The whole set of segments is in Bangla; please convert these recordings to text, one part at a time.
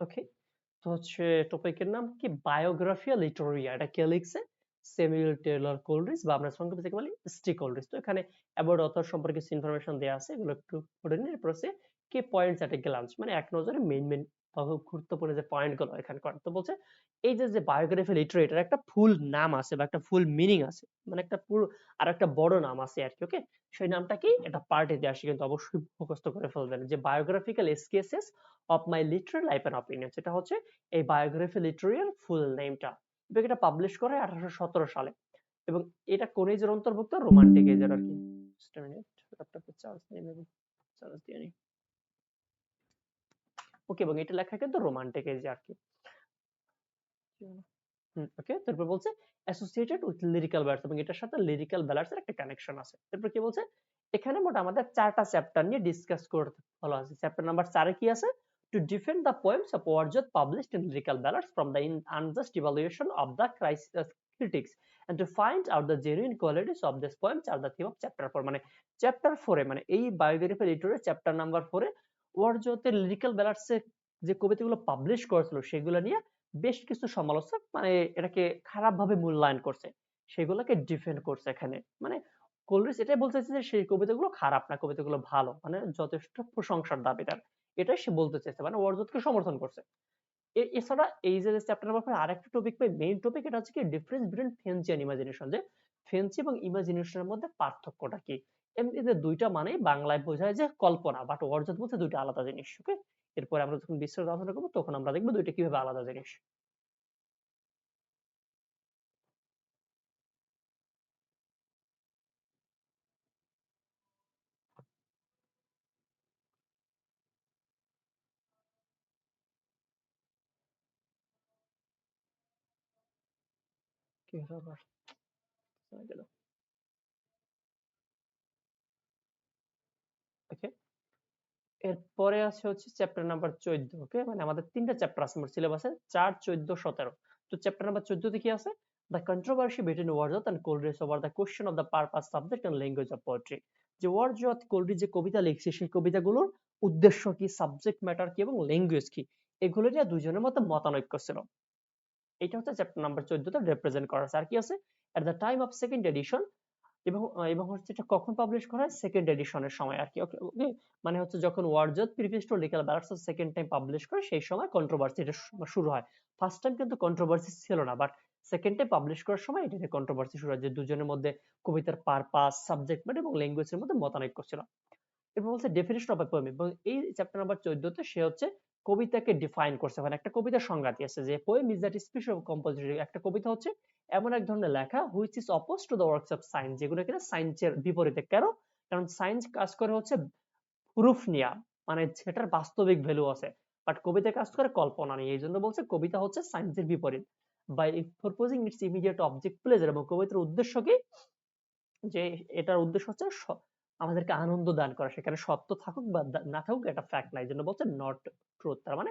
ওকে? তো হচ্ছে টপিকের নাম কি? বায়োগ্রাফিয়া লিটোরিয়া এটা কে লিখছে? স্যামুয়েল টেলর কোলরিজ বা আমরা সংক্ষেপে থেকে বলি স্টি কোলরিজ তো এখানে অ্যাবাউট অথর সম্পর্কে কিছু ইনফরমেশন দেওয়া আছে, এগুলো একটু পড়ে নিন এরপর হচ্ছে কে পয়েন্টস এট এ গ্লান্স মানে এক নজরে মেইন মেইন গুরুত্বপূর্ণ যে পয়েন্টগুলো এখানে করেন তো বলছে, এই যে যে বায়োগ্রাফি লিটারেচার একটা ফুল নাম আছে বা একটা ফুল মিনিং আছে মানে একটা পুরো আর একটা বড় নাম আছে আর কি, ওকে? সেই নামটা কি এটা পার্টে দিয়ে আসে, কিন্তু অবশ্যই মুখস্থ করে ফেলবেন যে biographical sketches of my literal life and opinion সেটা হচ্ছে এই বায়োগ্রাফি লিটারিয়াল ফুল নেমটা এবং এটা পাবলিশ করে আঠারোশো সতেরো সালে। এবং এটা কোন এজের অন্তর্ভুক্ত? রোমান্টিক এজের আর কি। চার্জ দিয়ে নিই। ওকে এবং এটা লেখা কিন্তু রোমান্টিক এজ আর কি। ওকে তারপর বলছে অ্যাসোসিয়েটেড উইথ লিরিক্যাল ব্যালান্স এবং এটার সাথে লিরিক্যাল ব্যালান্সের একটা কানেকশন আছে। তারপর কি বলছে? এখানে মোট আমাদের চারটা চ্যাপ্টার নিয়ে ডিসকাস করতে বলা আছে চ্যাপ্টার নাম্বার 4 এ কি আছে? To defend the poems of Wordsworth published in lyrical balance from the unjust evaluation of the critics and to find out the genuine qualities of this poems are the theme of chapter 4 মানে চ্যাপ্টার 4 এ মানে এই বায়োগ্রাফি লিটারেচার চ্যাপ্টার নাম্বার 4 এ ওয়ারজতের লিরিক্যাল ব্যালান্সে যে কবিতাগুলো পাবলিশ করেছিল, সেগুলো নিয়ে বেশ কিছু সমালোচক মানে এটাকে খারাপ ভাবে মূল্যায়ন করছে, সেগুলোকে ডিফেন্ড করছে এখানে। মানে কোলরিস এটাই বলতে চাইছে যে, সেই কবিতাগুলো খারাপ না, কবিতাগুলো ভালো মানে যথেষ্ট প্রশংসার দাবিদার। এটাই সে বলতে চাইছে মানে ওয়ারজুদকে সমর্থন করছে। এছাড়া এই যে চ্যাপ্টার ব্যাপারে আরেকটা টপিক পাই মেইন টপিক এটা হচ্ছে কি difference between fancy and imagination যে ফেন্সি এবং ইমাজিনেশনের মধ্যে পার্থক্যটা কি? এমনিতে দুইটা মানে বাংলায় বোঝায় যে কল্পনা বাট ওয়ারজত বলতে দুইটা আলাদা জিনিস ওকে এরপরে আমরা যখন বিস্তারিত আলোচনা করব, তখন আমরা দেখব দুইটা কীভাবে আলাদা জিনিস। কি হলো আবার গেল ওকে এরপরে আছে হচ্ছে চ্যাপ্টার নাম্বার চোদ্দ ওকে মানে আমাদের তিনটা চ্যাপ্টার আছে মোট সিলেবাসে চার চোদ্দ সতেরো তো চ্যাপ্টার নাম্বার চোদ্দতে কি আছে the controversy between Wordsworth and Coleridge over the question of the purpose subject and language of poetry যে ওয়ার্ডজত কোলরিজ যে কবিতা লিখছে সেই কবিতাগুলোর উদ্দেশ্য কি সাবজেক্ট ম্যাটার কি এবং ল্যাঙ্গুয়েজ কি এগুলো নিয়ে দুজনের মধ্যে মতানৈক্য ছিল এটা হচ্ছে চ্যাপ্টার নাম্বার চোদ্দতে রিপ্রেজেন্ট করা আছে। আর কি আছে? At the time of second edition এবং এবং হচ্ছে এটা কখন পাবলিশ করা হয়? সেকেন্ড এডিশনের সময়। আর কি ওকে মানে হচ্ছে যখন Wordsworth previous to legal balance second time publish করে, সেই সময় কন্ট্রোভার্সি এটা শুরু হয়। ফার্স্ট টাইম কিন্তু কন্ট্রোভার্সি ছিল না বাট সেকেন্ড টাইম পাবলিশ করার সময় এটা কন্ট্রোভার্সি শুরু হয় যে দুজনের মধ্যে কবিতার পারপাস সাবজেক্ট ম্যাটার এবং ল্যাঙ্গুয়েজের মধ্যে মতানৈক্য ছিল। এরপর বলছে ডেফিনেশন অফ এ পোয়েম এবং এই চ্যাপ্টার নাম্বার 14 তে সে হচ্ছে কবিতাকে ডিফাইন করছে। মানে একটা কবিতার সংজ্ঞা দিয়েছে যে poem is that special composition একটা কবিতা হচ্ছে এমন এক ধরনের লেখা which is oppose to the works of science যেগুলো কিনা সায়েন্সের বিপরীতে। কেন? কারণ সায়েন্স কাজ করে হচ্ছে প্রুফ নিয়া মানে সেটার বাস্তবিক ভ্যালু আছে। বাট কবিতা কাজ করে কল্পনা নিয়ে এই জন্য বলছে কবিতা হচ্ছে সায়েন্সের বিপরীত। By proposing its immediate object pleasure এবং কবিতার উদ্দেশ্য কি? যে এটার উদ্দেশ্য হচ্ছে আমাদেরকে আনন্দ দান করা। সেখানে সত্য থাকুক বা না থাকুক, এটা ফ্যাক্ট নাই জন্য বলছে নট ট্রুথ তার মানে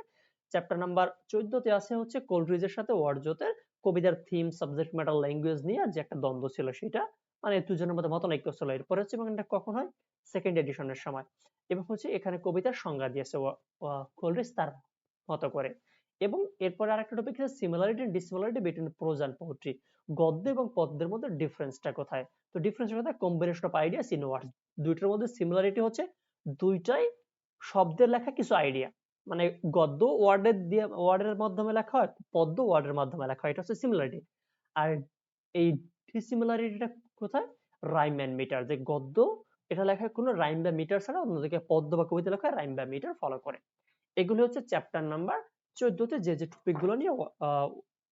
চ্যাপ্টার নাম্বার চোদ্দতে আছে হচ্ছে কোলরিজের সাথে ওয়ার্ডজোতের কবিতার থিম সাবজেক্ট ম্যাটার ল্যাঙ্গুয়েজ নিয়ে যে একটা দ্বন্দ্ব ছিল সেটা মানে দুজনের মধ্যে মতনৈক্য ছিল। এরপরে হচ্ছে এবং এটা কখন হয়? সেকেন্ড এডিশনের সময়। এবং হচ্ছে এখানে কবিতার সংজ্ঞা দিয়েছে কোলরিজ তার মতো করে। এবং এরপরে আরেকটা টপিক হচ্ছে similarity and dissimilarity between prose and poetry গদ্য এবং পদ্যের মধ্যে ডিফারেন্সটা কোথায়? তো ডিফারেন্স কোথায়? Combination of ideas in words দুইটার মধ্যে সিমিলারিটি হচ্ছে, দুইটাই শব্দের লেখা কিছু আইডিয়া মানে গদ্য ওয়ার্ডের দিয়ে ওয়ার্ডের মাধ্যমে লেখা হয়, পদ্য ওয়ার্ডের মাধ্যমে লেখা হয়। এটা হচ্ছে সিমিলারিটি আর এই ডিসিমিলারিটিটা কোথায়? রাইম এন্ড মিটার যে গদ্য, এটা লেখা কোনো রাইম বা মিটার ছাড়া, অন্যদিকে পদ্য বা কবিতা লেখা রাইম বা মিটার ফলো করে। এগুলো হচ্ছে চ্যাপ্টার নাম্বার চোদ্দতে যে যে টপিকগুলো নিয়ে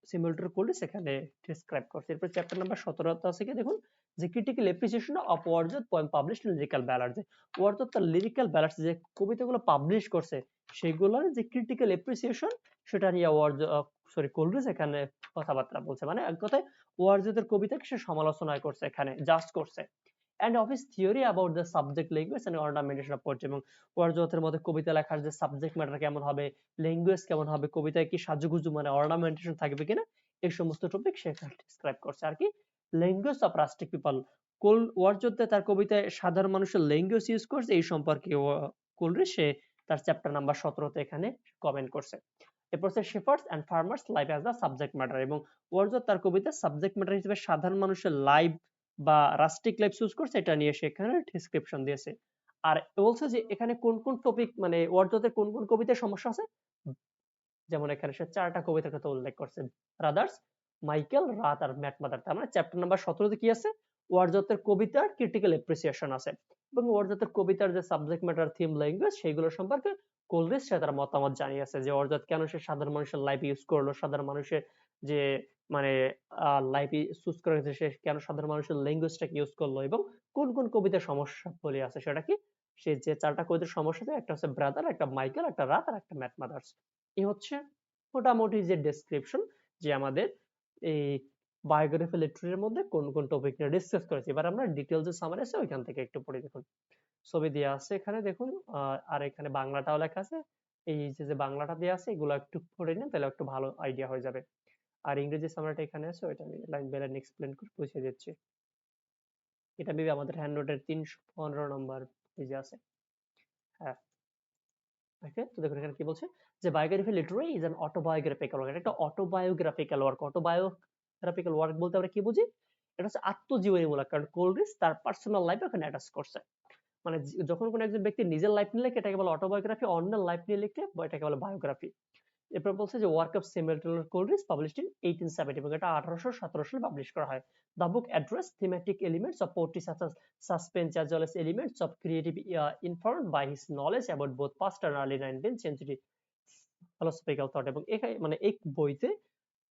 সিমিলারিটি করলে সেখানে ডিসক্রাইব করছে। এরপর চ্যাপ্টার নাম্বার সতেরোতে আছে কি? দেখুন, যে critical appreciation of words poem published in lyrical ballads যে ওয়ার্ডস তার লিরিক্যাল ব্যালার্স যে কবিতাগুলো পাবলিশ করছে সেগুলোর যে ক্রিটিক্যাল এপ্রিসিয়েশন সেটা নিয়ে ওয়ার্ড সরি কোলরিজ এখানে কথাবার্তা বলছে। মানে এক কথায় ওয়ার্ডসের কবিতাকে সে সমালোচনা করছে এখানে জাস্ট করছে। And of his theory about the subject language and ornamentation of poetry এবং ওয়ার্ডসওয়ার্থের মধ্যে কবিতা লেখার যে সাবজেক্ট ম্যাটার কেমন হবে ল্যাঙ্গুয়েজ কেমন হবে, কবিতায় কি সাজুগুজু মানে অর্নামেন্টেশন থাকবে কিনা, এই সমস্ত টপিক সে ডিসক্রাইব করছে। আর কি ল্যাঙ্গুয়েজ অফ রাস্টিক পিপল কোল ওয়ার্ডসওয়ার্থ তার কবিতায় সাধারণ মানুষের ল্যাঙ্গুয়েজ ইউজ করছে, এই সম্পর্কে কোলরি সে তার চ্যাপ্টার নাম্বার সতেরোতে এখানে কমেন্ট করছে। এরপর হচ্ছে shepherds and farmers life as the subject matter এবং ওয়ার্ডসওয়ার্থ তার কবিতা সাবজেক্ট ম্যাটার হিসেবে সাধারণ মানুষের লাইফ বা রাস্টিক লাইফ চুজ করছে, এটা নিয়ে সেখানে ডিসক্রিপশন দিয়েছে। আর বলছে যে এখানে কোন কোন টপিক মানে ওয়ার্ডসওয়ার্থের কোন কোন কবিতার সমস্যা আছে? যেমন এখানে সে চারটা কবিতার কথা উল্লেখ করছে। ব্রাদার্স মাইকেল রাত আর ম্যাট মাদার তার মানে চ্যাপ্টার নাম্বার সতেরোতে কি আছে? ওয়ার্ডসওয়ার্থের কবিতার ক্রিটিক্যাল এপ্রিসিয়েশন আছে। এবং ওয়ার্ডসওয়ার্থের কবিতার যে সাবজেক্ট ম্যাটার থিম ল্যাঙ্গুয়েজ সেইগুলো সম্পর্কে কোলরিস সে তার মতামত জানিয়েছে যে ওয়ার্ডসওয়ার্থ কেন সে সাধারণ মানুষের লাইফ ইউজ করল, সাধারণ মানুষের যে মানে লাইফ চুজ করে সে কেন সাধারণ মানুষের ল্যাঙ্গুয়েজটাকে ইউজ করল এবং কোন কোন কবিতার সমস্যা বলে আছে সেটা কি? সে যে চারটা কবিতার সমস্যা একটা হচ্ছে ব্রাদার একটা মাইকেল একটা রাত আর একটা ম্যাথ মাদার্স এই হচ্ছে মোটামুটি যে ডেসক্রিপশন যে আমাদের এই বায়োগ্রাফি লিটারের মধ্যে কোন কোন টপিক নিয়ে ডিসকাস করেছি। এবার আমরা ডিটেলস যে সামারি আছে, ওইখান থেকে একটু পড়ে দেখুন। ছবি দেওয়া আছে এখানে দেখুন আর এখানে বাংলাটাও লেখা আছে। এই যে যে বাংলাটা দেওয়া আছে, এগুলো একটু পড়ে নিন, তাহলে একটু ভালো আইডিয়া হয়ে যাবে। আর ইংরেজি সামারিটা এখানে আছে, ওইটা আমি লাইন বাই লাইন এক্সপ্লেন করে বুঝিয়ে দিচ্ছি। এটা মেবি আমাদের হ্যান্ড নোটের তিনশো পনেরো নম্বর পেজে আছে। হ্যাঁ। ওকে, তো দেখুন এখানে কি বলছে? যে biography literary is an autobiographical work একটা অটোবায়োগ্রাফিক্যাল ওয়ার্ক অটোবায়োগ্রাফিক্যাল ওয়ার্ক বলতে আমরা কি বুঝি? এটা হচ্ছে আত্মজীবনীমূলক, কারণ কোলরিস তার পার্সোনাল লাইফ এখানে অ্যাটাচ করছে। মানে যখন কোনো একজন ব্যক্তি নিজের লাইফ নিয়ে লেখে, এটাকে বলে অটোবায়োগ্রাফি অন্যের লাইফ নিয়ে লিখলে এটাকে বলে বায়োগ্রাফি এরপর বলছে যে work of Samuel Taylor Coleridge published in 1870 এবং এটা 1817 সালে পাবলিশ করা হয়। The book address thematic elements of poetry suspense as well as elements of creative informed by his knowledge about both past and early 19th century philosophical thought এবং এখানে মানে এই বইতে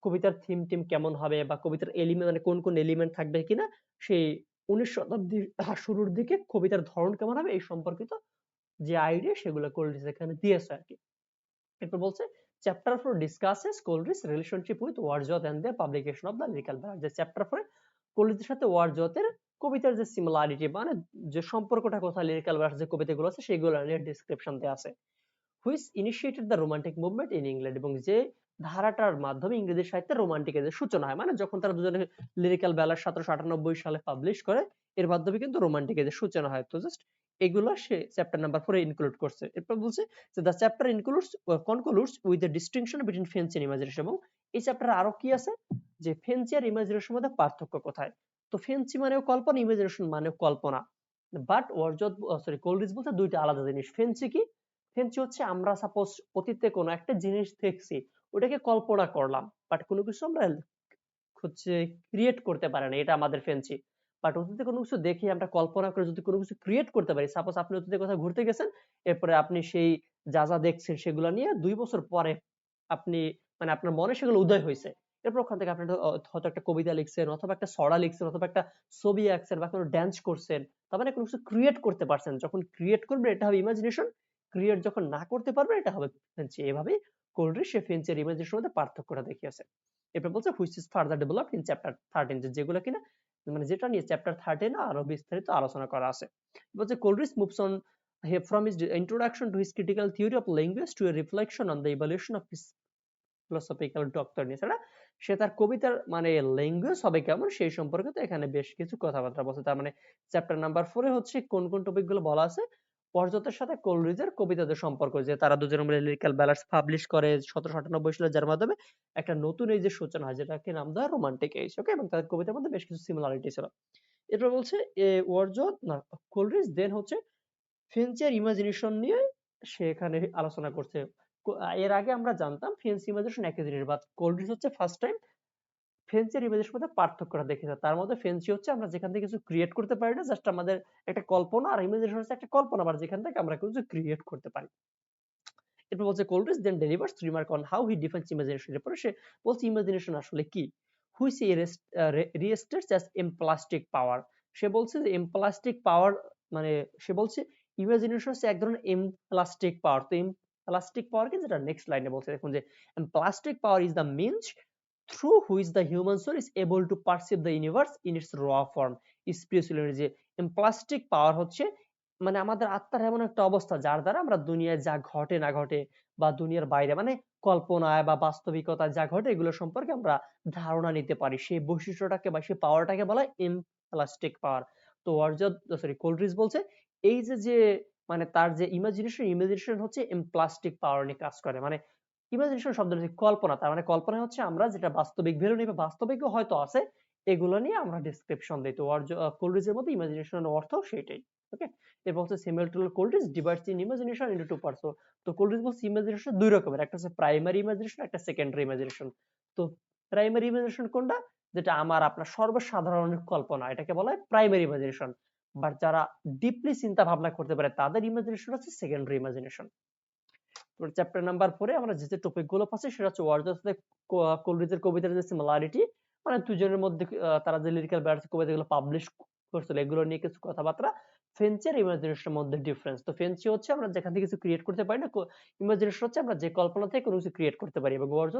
কবিতার থিম টিম কেমন হবে বা কবিতার এলিমেন্ট মানে কোন কোন এলিমেন্ট থাকবে কিনা, সেই উনিশ শতাব্দীর শুরুর দিকে কবিতার ধরন কেমন হবে এই সম্পর্কিত যে আইডিয়া সেগুলো কোলরিজ এখানে দিয়েছে আর কি এরপর বলছে, chapter 4 discusses Coleridge's relationship with Wordsworth and the publication of the lyrical ballad যে চ্যাপ্টার 4 কোলরিজের সাথে ওয়ার্ডসওয়ার্থের কবিতার যে সিমিলারিটি মানে যে সম্পর্কটা কোথায় লিরিক্যাল ভার্স যে কবিতাগুলো আছে, সেগুলো নিয়ে ডেসক্রিপশন দেওয়া আছে। Which initiated the romantic movement in England এবং যে ধারাটার মাধ্যমে ইংরেজি সাহিত্যে রোমান্টিকের সূচনা হয়। মানে যখন তারা দুজনে লিরিক্যাল বেলার সতেরোশো আটানব্বই সালে পাবলিশ করে, এর মাধ্যমে কিন্তু রোমান্টিকের সূচনা হয়। তো জাস্ট এগুলো সে চ্যাপ্টার নাম্বার ফোরে ইনক্লুড করছে। এরপর বলছে যে the chapter includes concludes with the distinction between fancy and imagination এবং এই চ্যাপ্টারে আরও কি আছে? যে ফেন্সি আর ইমাজিনেশনের মধ্যে পার্থক্য কোথায়? তো ফেন্সি মানেও কল্পনা ইমাজিনেশন মানেও কল্পনা। বাট ওয়ার্জত সরি কোলরিজ বলতে দুইটা আলাদা জিনিস। ফেন্সি কি? ফেন্সি হচ্ছে আমরা সাপোজ অতীতে কোনো একটা জিনিস দেখছি ওটাকে কল্পনা করলাম বাট কোনো কিছু আমরা হচ্ছে ক্রিয়েট করতে পারে না, এটা আমাদের ফেন্সি বাট অতীতে কোনো কিছু দেখে আমরা কল্পনা করে যদি কোনো কিছু ক্রিয়েট করতে পারি সাপোজ আপনি অতীতে কোথাও ঘুরতে গেছেন, এরপরে আপনি সেই যা যা দেখছেন সেগুলো নিয়ে দুই বছর পরে আপনি মানে আপনার মনে সেগুলো উদয় হয়েছে। এরপর ওখান থেকে আপনি হয়তো একটা কবিতা লিখছেন অথবা একটা ছড়া লিখছেন অথবা একটা ছবি আঁকছেন বা কোনো ড্যান্স করছেন, তার মানে কোনো কিছু ক্রিয়েট করতে পারছেন। যখন ক্রিয়েট করবেন, এটা হবে ইমাজিনেশন ক্রিয়েট যখন না করতে পারবেন, এটা হবে এভাবেই কোলরিজ সে আর ইমাজিনেশনের মধ্যে পার্থক্যটা দেখিয়েছে। এরপর বলছে which is further developed in chapter thirteen যেগুলো কিনা মানে যেটা নিয়ে চ্যাপ্টার থার্টিন আরও বিস্তারিত আলোচনা করা আছে। বলছে Coleridge moves on from his introduction to his critical theory of language to a reflection on the evolution of his philosophical doctrine এছাড়া সে তার কবিতার মানে ল্যাঙ্গুয়েজ হবে কেমন, সেই সম্পর্কে তো এখানে বেশ কিছু কথাবার্তা বলছে। তার মানে চ্যাপ্টার নাম্বার ফোরে হচ্ছে কোন কোন টপিকগুলো বলা আছে পর্যতের সাথে কোলরিজের কবিতাদের সম্পর্ক, যে তারা দুজন মিলে লিরিক্যাল ব্যালান্স পাবলিশ করে সতেরোশো আটানব্বই সালে যার মাধ্যমে একটা নতুন এই যে সূচনা হয় যেটাকে নাম দেওয়া রোমান্টিক এজ ওকে এবং তাদের কবিতার মধ্যে বেশ কিছু সিমিলারিটি ছিল। এরপর বলছে, এ ওয়ার্জত না কোলরিজ দেন হচ্ছে ফেন্সিয়ার ইমাজিনেশন নিয়ে সে এখানে আলোচনা করছে। এর আগে আমরা জানতাম ফেন্সি ইমাজিনেশন একই জিনিস বাট কোলরিজ হচ্ছে ফার্স্ট টাইম ফেন্সি আর ইমেজের মধ্যে পার্থক্যটা দেখেছে তার মধ্যে ফেন্সি হচ্ছে আমরা যেখান থেকে কিছু ক্রিয়েট করতে পারি না জাস্ট আমাদের একটা কল্পনা আর ইমেজিনেশন হচ্ছে একটা কল্পনা, আবার যেখান থেকে আমরা কিছু ক্রিয়েট করতে পারি। এরপর বলছে Coleridge then delivers remark on how he defines imagination এরপরে সে বলছে ইমাজিনেশন আসলে কি? হুইচ হি রিস্টেটস অ্যাজ এমপ্লাস্টিক পাওয়ার সে বলছে যে এমপ্লাস্টিক পাওয়ার মানে সে বলছে ইমাজিনেশন হচ্ছে এক ধরনের এমপ্লাস্টিক পাওয়ার তো এমপ্লাস্টিক পাওয়ার কি যেটা নেক্সট লাইনে বলছে, দেখুন যে esemplastic power is the means through which the human soul is able to perceive the universe in its raw form. Spiritual যে প্লাস্টিক পাওয়ার হচ্ছে মানে আমাদের আত্মার এমন একটা অবস্থা যার দ্বারা আমরা দুনিয়ায় যা ঘটে না ঘটে বা দুনিয়ার বাইরে মানে কল্পনায় বা বাস্তবিকতা যা ঘটে এগুলো সম্পর্কে আমরা ধারণা নিতে পারি। সেই বৈশিষ্ট্যটাকে বা সেই পাওয়ারটাকে বলা হয় ইমপ্লাস্টিক পাওয়ার তো অর্জদ সরি কোলড্রিস বলছে, এই যে যে মানে তার যে ইমাজিনেশন ইমাজিনেশন হচ্ছে ইমপ্লাস্টিক পাওয়ার নিয়ে কাজ করে। মানে ইমাজিনেশন শব্দটা হচ্ছে কল্পনা। তার মানে কল্পনা হচ্ছে আমরা যেটা বাস্তবিক ভ্যালু নেই বা বাস্তবিকও হয়তো আছে, এগুলো নিয়ে আমরা ডেসক্রিপশন দিই। তো কোল্ড্রিজের মধ্যে ইমাজিনেশনের অর্থ সেটাই ওকে এরপর হচ্ছে similar Coleridge divides in imagination into two parts তো কোল্ড্রিজ বলছে ইমাজিনেশন দুই রকমের, একটা হচ্ছে প্রাইমারি ইমাজিনেশন একটা সেকেন্ডারি ইমাজিনেশন তো প্রাইমারি ইমাজিনেশন কোনটা? যেটা আমার আপনার সর্বসাধারণ কল্পনা, এটাকে বলা হয় প্রাইমারি ইমাজিনেশন বাট যারা ডিপলি চিন্তা ভাবনা করতে পারে, তাদের ইমাজিনেশন হচ্ছে সেকেন্ডারি ইমাজিনেশন চ্যাপ্টার নাম্বার ফোরে আমরা যে যে টপিকগুলো পাচ্ছি সেটা হচ্ছে ওয়ার্ডসের সাথে কোলরিজের কবিতার যে সিমিলারিটি মানে দুজনের মধ্যে তারা যে লিরিক্যাল ব্যাডস কবিতাগুলো পাবলিশ করছিল, এগুলো নিয়ে কিছু কথাবার্তা। ফেন্সের ইমাজিনেশনের মধ্যে ডিফারেন্স তো ফেন্সি হচ্ছে আমরা যেখান থেকে কিছু ক্রিয়েট করতে পারি না ইমাজিনেশন হচ্ছে আমরা যে কল্পনা থেকে কোনো কিছু ক্রিয়েট করতে পারি। এবং ওয়ার্ডস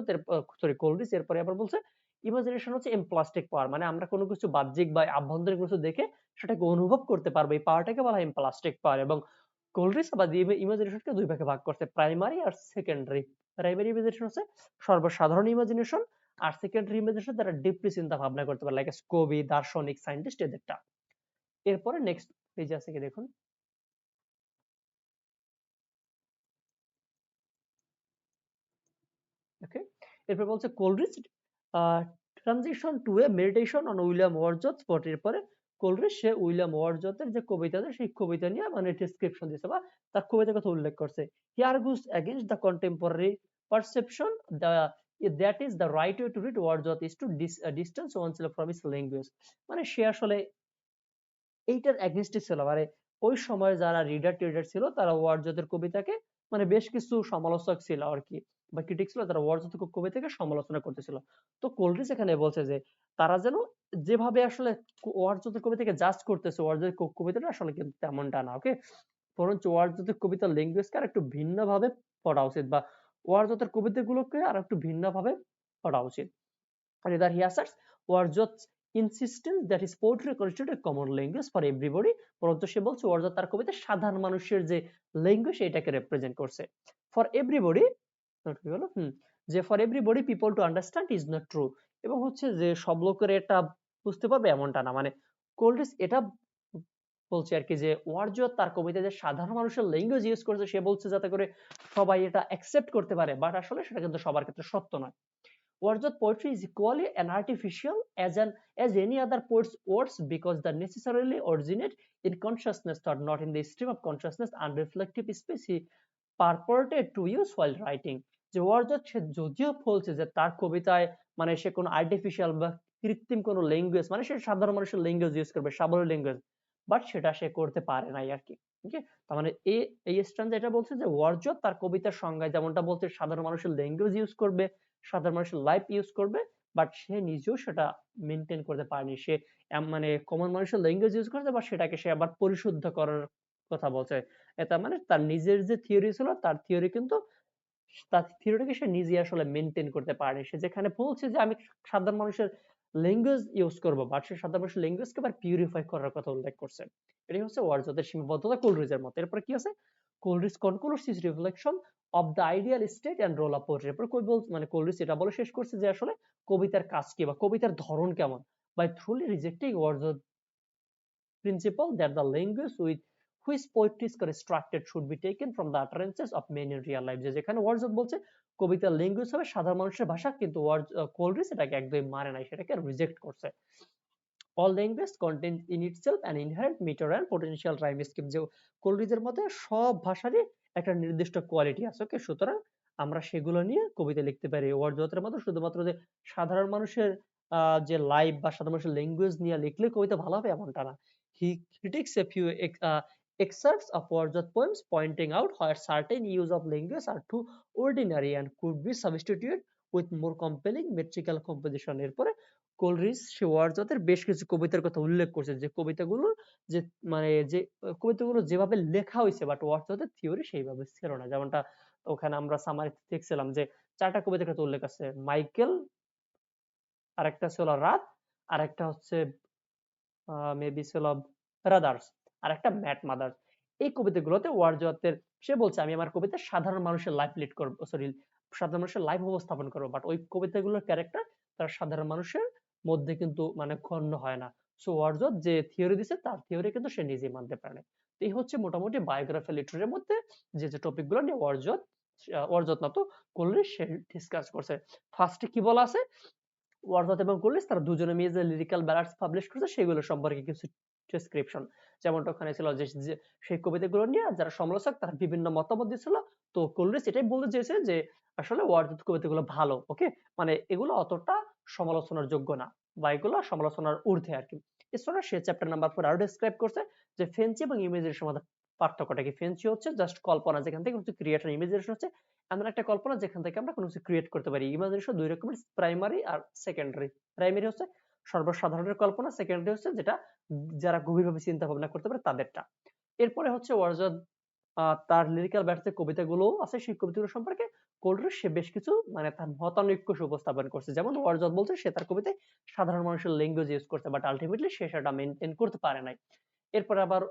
সরি কোলরিজ এরপরে আবার বলছে ইমাজিনেশন হচ্ছে ইমপ্লাস্টিক পাওয়ার মানে আমরা কোনো কিছু বাহ্যিক বা আভ্যন্তরীণ কিছু দেখে সেটাকে অনুভব করতে পারব। এই পাওয়ারটাকে বলা হয় ইমপ্লাস্টিক পাওয়ার এবং কোলরিজ বা ইমাজিনেশনকে দুই ভাগে ভাগ করছে, প্রাইমারি আর সেকেন্ডারি। প্রাইমারি ইমাজিনেশন হচ্ছে সর্বসাধারণ ইমাজিনেশন আর সেকেন্ডারি ইমাজিনেশন যারা ডিপলি চিন্তা ভাবনা করতে পারে লাইক কবি, দার্শনিক, সায়েন্টিস্ট এদেরটা। এরপরে নেক্সট পেজ আছে কি দেখুন? ওকে এরপর বলছে Coleridge transition to a meditation on William Wordsworth স্পটের পরে কোলরিজ সে উইলিয়াম ওয়ার্ডজথের যে কবিতা আছে, সেই কবিতা নিয়ে মানে ডেসক্রিপশন দিয়েছে বা তার কবিতার কথা উল্লেখ করছে। He argues against the contemporary perception the that is the right way to read Wordsworth is to distance oneself from his language মানে সে আসলে এইটার এগেইনস্টে ছিল। মানে ওই সময় যারা রিডার টিডার ছিল, তারা ওয়ার্ডজথের কবিতাকে মানে বেশ কিছু সমালোচক ছিল আর কি বা ক্রিটিক ছিল, তারা ওয়ার্ডজথ কবিতাকে সমালোচনা করতেছিল। তো কোলরিজ এখানে বলছে যে, তারা যেন যেভাবে আসলে ওয়ার্ডজথের কবিতাকে জাজ করতেছে ওয়ার্ডজথের কবিতাটা আসলে কিন্তু তেমনটা না ওকে বরঞ্চ ওয়ার্ডজথের কবিতার ল্যাঙ্গুয়েজকে আর একটু ভিন্নভাবে পড়া উচিত বা ওয়ার্ডজথের কবিতাগুলোকে আর একটু ভিন্নভাবে পড়া উচিত। Rather, he asserts Wordsworth's insistence that his poetry constitute a common language for everybody. পরন্তু সে বলছে ওয়ার্ডসওয়ার্থ তার কবিতা সাধারণ মানুষের যে ল্যাঙ্গুয়েজ এটাকে রিপ্রেজেন্ট করছে। ফর এভরিবডি হলো? হুম যে for everybody people to understand is not true এবং হচ্ছে যে সব লোকের এটা বুঝতে পারবে এমনটা না। মানে কোল্ড্রিস এটা বলছে আর কি যে ওয়ার্জ তার কবিতা যে সাধারণ মানুষের ল্যাঙ্গুয়েজ ইউজ করেছে, সে বলছে যাতে করে সবাই এটা অ্যাকসেপ্ট করতে পারে। বাট আসলে সেটা কিন্তু সবার ক্ষেত্রে সত্য নয়। Wordsworth poetry is equally an artificial as an as any other poets words because the necessarily originate in consciousness not not in the stream of consciousness and reflective space he purported to use while writing যে ওয়ার্জত সে যদিও বলছে যে, তার কবিতায় মানে সে কোনো আর্টিফিশিয়াল বা কৃত্রিম কোনো ল্যাঙ্গুয়েজ মানে সে সাধারণ মানুষের ল্যাঙ্গুয়েজ ইউজ করবে সাধারণ ল্যাঙ্গুয়েজ বাট সেটা সে করতে পারে নাই আর কি ওকে তার মানে এই এই স্ট্যান্ড এটা বলছে যে ওয়ার্ডসওয়ার্থ তার কবিতার সংজ্ঞায় যেমনটা বলছে, সাধারণ মানুষের ল্যাঙ্গুয়েজ ইউজ করবে, সাধারণ মানুষের লাইফ ইউজ করবে বাট সে নিজেও সেটা মেনটেন করতে পারেনি। সে মানে কমন মানুষের ল্যাঙ্গুয়েজ ইউজ করছে বা সেটাকে সে আবার পরিশুদ্ধ করার কথা বলছে। এটা মানে তার নিজের যে থিওরি ছিল, তার থিওরি কিন্তু তার থিওরিটাকে সে নিজে আসলে মেনটেন করতে পারেনি। সে যেখানে বলছে যে আমি সাধারণ মানুষের ল্যাঙ্গুয়েজ ইউজ করব বাট সে সাধারণ ল্যাঙ্গুয়েজকে আবার পিউরিফাই করার কথা উল্লেখ করছে। এটাই হচ্ছে ওয়ার্ডসওয়ার্থের সীমাবদ্ধতা কোলরিজের মতো এরপর কি আছে? Coleridge concludes his reflection of the ideal state and role of poetry এরপর কবি বল মানে কোলরিজ এটা বলে শেষ করছে যে আসলে কবিতার কাজ কি বা কবিতার ধরন কেমন? By thoroughly rejecting words principle that the language with which poetry is constructed should be taken from the utterances of men in real life. যে যেখানে ওয়ার্ডস বলছে কবিতার ল্যাঙ্গুয়েজ হবে সাধারণ মানুষের ভাষা কিন্তু ওয়ার্ডস কোলরিজ এটাকে একদমই মানে নাই সেটাকে রিজেক্ট করছে। All language contains in itself an inherent meter and potential rhyme scheme. যে কোলরিজের মধ্যে সব ভাষারই একটা নির্দিষ্ট কোয়ালিটি আছে ওকে সুতরাং আমরা সেগুলো নিয়ে কবিতা লিখতে পারি। ওয়ার্ডসওয়ার্থের মতো শুধুমাত্র যে সাধারণ মানুষের যে লাইফ বা সাধারণ মানুষের ল্যাঙ্গুয়েজ নিয়ে লিখলে কবিতা ভালো হবে এমনটা না। He a few uh, excerpts of Wordsworth poems pointing out where certain use of language are too ordinary and could be substituted with more compelling metrical composition. এরপরে কোলরিজ সে ওয়ার্ডসওয়ার্থের বেশ কিছু কবিতার কথা উল্লেখ করছে যে কবিতাগুলো যে মানে যে, কবিতাগুলো যেভাবে লেখা হয়েছে বাট ওয়ার্ডসওয়ার্থের থিওরি সেইভাবে ছিল না। যেমনটা ওখানে আমরা সামারি দেখছিলাম যে চারটা কবিতার কথা উল্লেখ আছে, মাইকেল, আরেকটা ছিল রাত, আরেকটা হচ্ছে মেবি ছিল ব্রাদার্স আর একটা ম্যাট মাদার এই কবিতাগুলোতে ওয়ার্ডসওয়ার্থের সে বলছে, আমি আমার কবিতা সাধারণ মানুষের লাইফ লিড করব সরি সাধারণ মানুষের লাইফ উপস্থাপন করব। বাট ওই কবিতাগুলোর ক্যারেক্টার তারা সাধারণ মানুষের মধ্যে কিন্তু মানে গণ্য হয় না। সো ওয়ার্ডসওয়ার্থ যে থিওরি দিছে, তার থিওরি কিন্তু সে নিজেই মানতে পারে। এই হচ্ছে মোটামুটি বায়োগ্রাফি লিটারের মধ্যে যে যে টপিকগুলো নিয়ে ওয়ারজত না তো কোলরিজ সে ডিসকাস করছে। ফার্স্টে কি বলা আছে? ওয়ারজত এবং কোলরিজ তারা দুজনে মিলে যে লিরিক্যাল ব্যালান্স পাবলিশ করছে, সেগুলো সম্পর্কে কিছু ডেসক্রিপশন যেমনটা ওখানে ছিল যে সেই কবিতাগুলো নিয়ে যারা সমালোচক তারা বিভিন্ন মতামত দিয়েছিল। তো কোলরিজ এটাই বলতে চেয়েছে যে, আসলে ওয়ারজত কবিতাগুলো ভালো, ওকে? মানে এগুলো অতটা সমালোচনার যোগ্য না বা এগুলো সমালোচনার ঊর্ধ্বে আর কি। এছাড়া সে চ্যাপ্টার নাম্বার ফোর আরও ডেসক্রাইব করছে যে ফেন্সি এবং ইমেজিনেশন মধ্যে পার্থক্যটা কি? ফেন্সি হচ্ছে জাস্ট কল্পনা, যেখান থেকে কিছু ক্রিয়েশন ইমেজিনেশন হচ্ছে, এমন একটা কল্পনা যেখান থেকে আমরা কোনো কিছু ক্রিয়েট করতে পারি। ইমাজিনেশন দুই রকমের প্রাইমারি আর সেকেন্ডারি প্রাইমারি হচ্ছে সর্বসাধারণের কল্পনা সেকেন্ডারি হচ্ছে যেটা যারা গভীরভাবে চিন্তা ভাবনা করতে পারে তাদেরটা। এরপরে হচ্ছে ওয়ারজাদ তার লিরিক্যাল ব্যাটসে কবিতাগুলো আছে, সেই কবিতাগুলো সম্পর্কে কোল্ড্রেস সে বেশ কিছু মানে তার মতানৈক্য উপস্থাপন করছে। যেমন ওয়ারজাদ বলছে, সে তার কবিতায় সাধারণ মানুষের ল্যাঙ্গুয়েজ ইউজ করছে বাট আলটিমেটলি সে সেটা মেনটেন করতে পারে নাই। এরপর আবার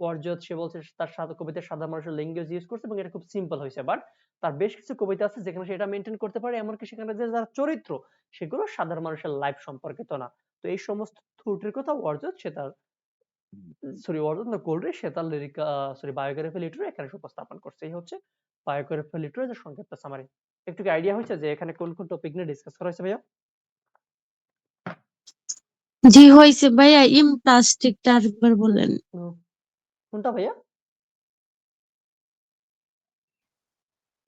ওয়ারজাদ সে বলছে তার সাথে কবিতায় সাধারণ মানুষের ল্যাঙ্গুয়েজ ইউজ করছে এবং এটা খুব সিম্পল হয়েছে। বাট তার বেশ কিছু কবিতা আছে যেখানে সেটা মেনটেন করতে পারে, এমনকি সেখানে যে যার চরিত্র, সেগুলো সাধারণ মানুষের লাইফ সম্পর্কিত না। তো এই সমস্ত ত্রুটির কথা ওয়ারজাদ সে তার সরি ওয়ারজাদ না কোল্ড্রে সে তার লিরিক সরি বায়োগ্রাফি লিটারে এখানে উপস্থাপন করছে। এই হচ্ছে বায়োগ্রাফি লিটারের সংক্ষিপ্ত সামারি একটু আইডিয়া হয়েছে যে এখানে কোন কোন টপিক নিয়ে ডিসকাস করা হয়েছে ভাইয়া? জি হয়েছে ভাইয়া। ইম প্লাস্টিকটা আরেকবার বলেন। কোনটা ভাইয়া?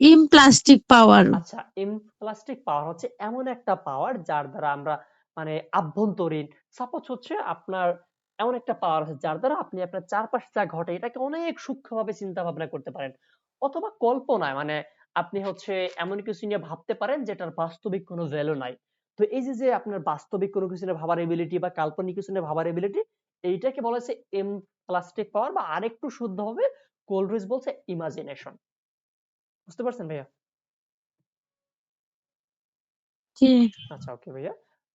ইম প্লাস্টিক পাওয়ার। আচ্ছা ইমপ্লাস্টিক পাওয়ার হচ্ছে এমন একটা পাওয়ার যার দ্বারা আমরা মানে আভ্যন্তরীণ সাপোজ হচ্ছে আপনার এমন একটা পাওয়ার আছে যার দ্বারা আপনি আপনার চারপাশে যা ঘটে এটাকে অনেক সূক্ষ্মভাবে চিন্তা ভাবনা করতে পারেন। অথবা কল্পনায় মানে আপনি হচ্ছে এমন কিছু নিয়ে ভাবতে পারেন যেটার বাস্তবিক কোনো ভ্যালু নাই। তো এই যে যে আপনার বাস্তবিক কোনো কিছু নিয়ে ভাবার এবিলিটি বা কাল্পনিক কিছু নিয়ে ভাবার এবিলিটি এইটাকে বলা হচ্ছে ইমপ্লাস্টিক পাওয়ার বা আরেকটু শুদ্ধ হবে কোলরিজ বলছে ইমাজিনেশন বুঝতে পারছেন ভাইয়া? জি। আচ্ছা ওকে ভাইয়া।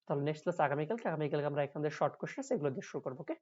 তাহলে নেক্সট ক্লাস আগামীকালকে আগামীকালকে আমরা এখান থেকে শর্ট কোশ্চেন এগুলো দিয়ে শুরু করব ওকে